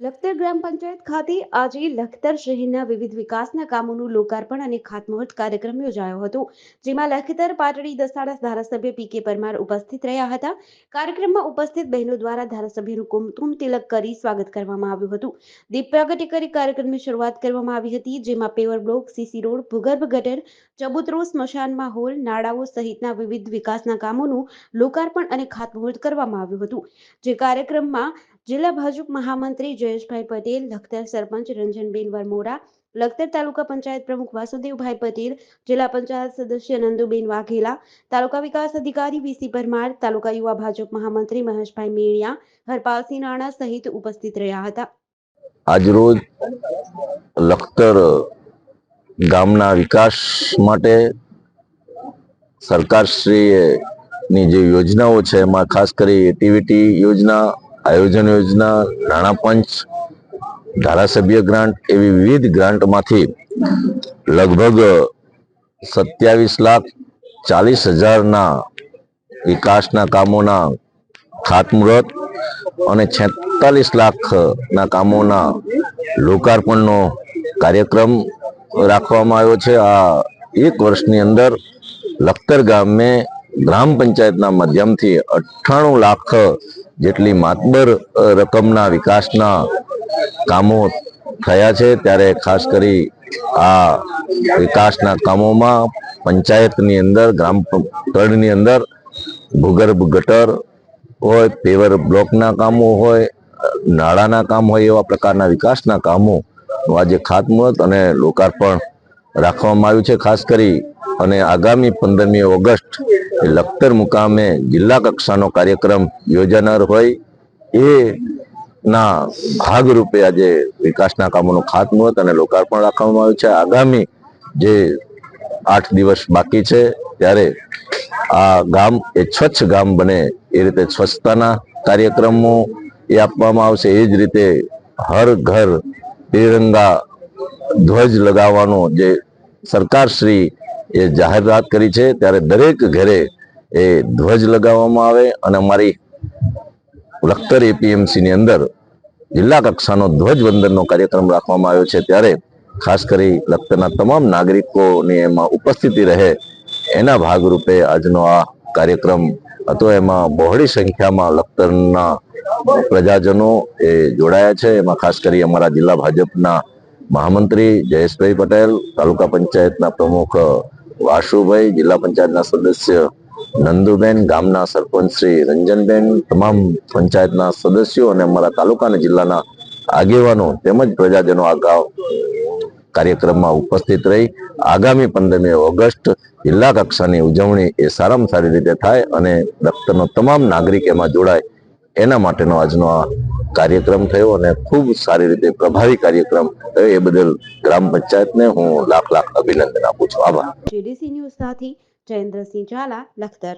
લખતર ગ્રામ પંચાયત ખાતે આજે લખતર શહેરના વિવિધ વિકાસના કામોનું લોકાર્પણ અને ખાતમુહૂર્ત કાર્યક્રમ યોજાયો હતો, જેમાં લખતર પાટડી દસાડા ધારાસભ્ય પી કે પરમાર ઉપસ્થિત રહ્યા હતા. કાર્યક્રમમાં ઉપસ્થિત બહેનો દ્વારા ધારાસભ્યનું કુમકુમ તિલક કરી સ્વાગત કરવામાં આવ્યું હતું. દીપ પ્રાગટ્ય કરી કાર્યક્રમની શરૂઆત કરવામાં આવી હતી, જેમાં પેવર બ્લોક, સીસી રોડ, ભૂગર્ભ ગટર, ચબુતરો, સ્મશાનમાં હોલ, નાળાઓ સહિતના વિવિધ વિકાસના કામોનું લોકાર્પણ અને ખાતમુહૂર્ત કરવામાં આવ્યું હતું. જે કાર્યક્રમમાં જિલ્લા ભાજપ મહામંત્રી જયેશભાઈ પટેલ, લખતર સરપંચ રંજનબેન વરમોરા, લખતર તાલુકા પંચાયત પ્રમુખ વાસુદેવભાઈ પટેલ, જિલ્લા પંચાયત સદસ્ય નંદુબેન વાઘેલા, તાલુકા વિકાસ અધિકારી વીસી પરમાર, તાલુકા યુવા ભાજપ મહામંત્રી મહેશભાઈ મેળિયા હરપાલસિંહ રાણા સહિત ઉપસ્થિત રહ્યા હતા. આજરોજ લખતર ગામના વિકાસ માટે સરકારશ્રીની જે યોજનાઓ છે, એમાં ખાસ કરી એટીવીટી યોજના આયોજન યોજના, નાણાં પંચ, ધારાસભ્ય ગ્રાન્ટ એવી વિવિધ ગ્રાન્ટમાંથી લગભગ સત્યાવીસ લાખ ચાલીસ હજારના વિકાસના કામોના ખાતમુહૂર્ત અને છેતાલીસ લાખના કામોના લોકાર્પણનો કાર્યક્રમ રાખવામાં આવ્યો છે. આ એક વર્ષની અંદર લખતર ગામે ગ્રામ પંચાયતના માધ્યમથી અઠ્ઠાણું લાખ જેટલી માતબર રકમના વિકાસના કામો થયા છે. ત્યારે ખાસ કરી આ વિકાસના કામોમાં પંચાયતની અંદર, ગ્રામ તળની અંદર ભૂગર્ભ ગટર હોય, પેવર બ્લોકના કામો હોય, નાળાના કામ હોય એવા પ્રકારના વિકાસના કામો આજે ખાતમુહૂર્ત અને લોકાર્પણ રાખવામાં આવ્યું છે. ખાસ કરી અને આગામી પંદરમી ઓગસ્ટ લખતર મુકામે જિલ્લા કક્ષાનો કાર્યક્રમ યોજાનાર હોય એ ના ભાગરૂપે આજે વિકાસના કામોનું ખાતમુહૂર્ત અને લોકાર્પણ રાખવામાં આવ્યું છે. આગામી જે આઠ દિવસ બાકી છે ત્યારે આ ગામ એ સ્વચ્છ ગામ બને એ રીતે સ્વચ્છતાના કાર્યક્રમો એ આપવામાં આવશે. એ જ રીતે હર ઘર, તિરંગા, ધ્વજ લગાવવાનો જે સરકારશ્રી એ જાહેરાત કરી છે, ત્યારે દરેક ઘરે એ ધ્વજ લગાવવામાં આવે અને અમારી લખતર એપીએમસીની અંદર જિલ્લા કક્ષાનો ધ્વજવંદનનો કાર્યક્રમ રાખવામાં આવ્યો છે. ત્યારે ખાસ કરી લખતરના તમામ નાગરિકોની એમાં ઉપસ્થિતિ રહે એના ભાગરૂપે આજનો આ કાર્યક્રમ હતો. એમાં બહોળી સંખ્યામાં લખતરના પ્રજાજનો એ જોડાયા છે. એમાં ખાસ કરી અમારા જિલ્લા ભાજપના મહામંત્રી જયેશભાઈ પટેલ, તાલુકા પંચાયતના પ્રમુખ વાસુભાઈ, જિલ્લા પંચાયતના સદસ્ય, નંદુબેન, ગામના સરપંચ શ્રી રંજનબેન, તમામ પંચાયતના સદસ્યો અને અમારા તાલુકા અને જિલ્લાના આગેવાનો તેમજ પ્રજાજનો આ કાર્યક્રમમાં ઉપસ્થિત રહી. આગામી પંદરમી ઓગસ્ટ જિલ્લા કક્ષાની ઉજવણી એ સારામાં સારી રીતે થાય અને દફતરનો તમામ નાગરિક એમાં જોડાય એના માટેનો આજનો આ કાર્યક્રમ થયો અને ખૂબ સારી રીતે પ્રભાવી કાર્યક્રમ થયો. એ બદલ ગ્રામ પંચાયતને હું લાખ લાખ અભિનંદન આપું છું. આભાર. જેડીસી ન્યૂઝ સાથે જયેન્દ્રસિંહ ઝાલા, લખતર.